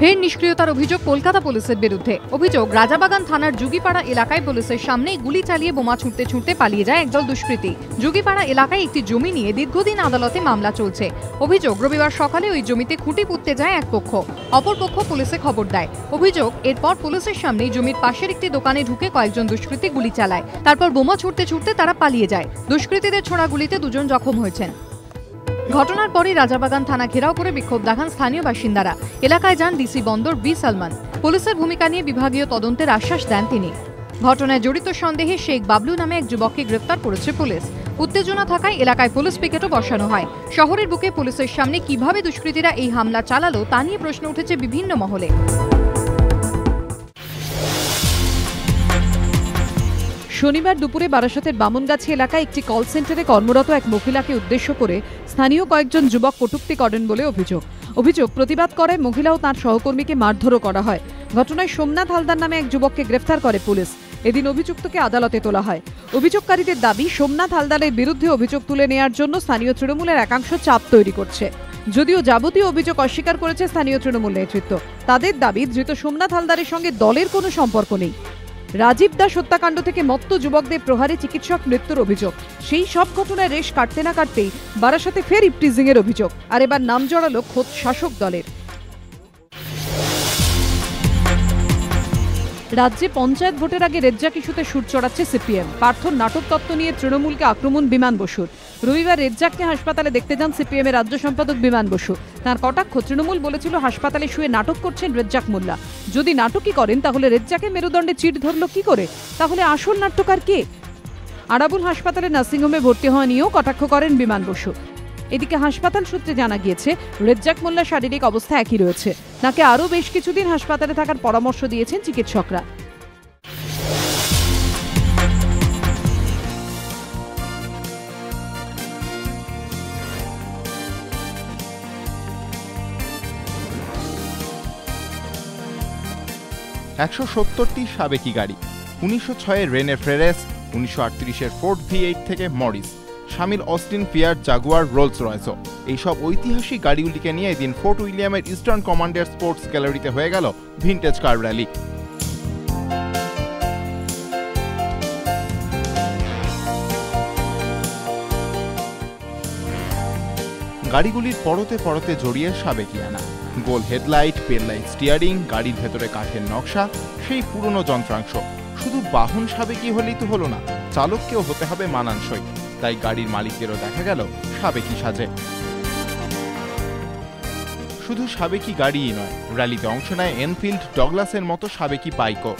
ফের নিষ্ক্রিয়তার অভিযোগ কলকাতা পুলিশের বিরুদ্ধে। অভিযোগ, রাজাবাগান থানার যুগিপাড়া এলাকায় পুলিশের সামনেই গুলি চালিয়ে বোমা ছুটতে ছুটতে পালিয়ে যায় একদল দুষ্কৃতী। যুগিপাড়া এলাকায় একটি জমি নিয়ে দীর্ঘদিন আদালতে মামলা চলছে। অভিযোগ, রবিবার সকালে ওই জমিতে খুঁটি পুঁততে যায় এক পক্ষ। অপর পক্ষ পুলিশে খবর দেয়। অভিযোগ, এরপর পুলিশের সামনেই জমির পাশের একটি দোকানে ঢুকে কয়েকজন দুষ্কৃতী গুলি চালায়। তারপর বোমা ছুটতে ছুটতে তারা পালিয়ে যায়। দুষ্কৃতীদের ছোড়া গুলিতে দুজন জখম হয়েছেন। ঘটনার পরই রাজাবাগান থানা ঘেরাও করে বিক্ষোভ দেখান স্থানীয় বাসিন্দারা। এলাকায় যান ডিসি বন্দর বি সালমান। পুলিশের ভূমিকা নিয়ে বিভাগীয় তদন্তের আশ্বাস দেন তিনি। ঘটনায় জড়িত সন্দেহে শেখ বাবলু নামে এক যুবককে গ্রেফতার করেছে পুলিশ। উত্তেজনা থাকায় এলাকায় পুলিশ পিকেটও বসানো হয়। শহরের বুকে পুলিশের সামনে কীভাবে দুষ্কৃতীরা এই হামলা চালালো তা নিয়ে প্রশ্ন উঠেছে বিভিন্ন মহলে। শনিবার দুপুরে বারাসতের বামনগাছি এলাকায় একটি কল সেন্টারে কর্মরত এক মহিলাকে উদ্দেশ্য করে স্থানীয় কয়েকজন যুবক কটূক্তি করেন বলে অভিযোগ। অভিযোগ প্রতিবাদ করায় মহিলা ও তার সহকর্মীকে মারধরও করা হয়। ঘটনায় সোমনাথ হালদার নামে এক যুবককে গ্রেফতার করে পুলিশ। এদিন অভিযুক্তকে আদালতে তোলা হয়। অভিযোগকারীদের দাবি, সোমনাথ হালদারের বিরুদ্ধে অভিযোগ তুলে নেওয়ার জন্য স্থানীয় তৃণমূলের একাংশ চাপ তৈরি করছে। যদিও যাবতীয় অভিযোগ অস্বীকার করেছে স্থানীয় তৃণমূল নেতৃত্ব। তাদের দাবি, ধৃত সোমনাথ হালদারের সঙ্গে দলের কোনো সম্পর্ক নেই। রাজীব দাস হত্যাকাণ্ড থেকে মত্ত যুবকদের প্রহারে চিকিৎসক মৃত্যুর অভিযোগ। সেই সব ঘটনায় রেশ কাটতে না কাটতেই বারাসাতে ফের ইপটিজিং এর অভিযোগ। আর এবার নাম জড়ালো খোদ শাসক দলের। রাজ্যে পঞ্চায়েত ভোটের আগে রেজ্জাক ইস্যুতে সুর চড়াচ্ছে সিপিএম। পার্থর নাটক তত্ত্ব নিয়ে তৃণমূলকে আক্রমণ বিমান বসুর। রবিবার রেজ্জাককে হাসপাতালে দেখতে যান সিপিএম এর রাজ্য সম্পাদক বিমান বসু। তার কটাক্ষ, তৃণমূল বলেছিল হাসপাতালে শুয়ে নাটক করছেন রেজ্জাক মোল্লা। যদি নাটকই করেন, তাহলে রেজ্জাকে মেরুদণ্ডে চিট ধরল কি করে? তাহলে আসল নাট্যকার কে? আরাবুল হাসপাতালে নার্সিংহোমে ভর্তি হওয়া নিয়েও কটাক্ষ করেন বিমান বসু। এদিকে হাসপাতাল সূত্রে জানা গিয়েছে, রেজ্জাক মোল্লার শারীরিক অবস্থা একই রয়েছে। তাকে আরও বেশ কিছুদিন হাসপাতালে থাকার পরামর্শ দিয়েছেন চিকিৎসকরা। একশো সত্তরটি সাবেকি গাড়ি, উনিশশো ছয়ের রেনে ফ্রেরেস উনিশশো আটত্রিশের ফোর্ড ভি এইট থেকে মরিস সামিল অস্টিন ফিয়ার জাগুয়ার রোলস রয়েসও। এইসব ঐতিহাসিক গাড়িগুলিকে নিয়ে এদিন ফোর্ট উইলিয়ামের ইস্টার্ন কমান্ডার স্পোর্টস গ্যালারিতে হয়ে গেল ভিনটেজ কার র্যালি। গাড়িগুলির পরতে পরতে জড়িয়ে সাবেকিয়ানা গোল হেডলাইট পেনলাইট স্টিয়ারিং, গাড়ির ভেতরে কাঠের নকশা, সেই পুরনো যন্ত্রাংশ। শুধু বাহন সাবেকি হলেই তো হলো না, চালককেও হতে হবে মানানসই। তাই গাড়ির মালিকদেরও দেখা গেল সাবেকি সাজে। শুধু সাবেকি গাড়িই নয়, র্যালিতে অংশ নেয় এনফিল্ড ডগলাসের মতো সাবেকি বাইকও।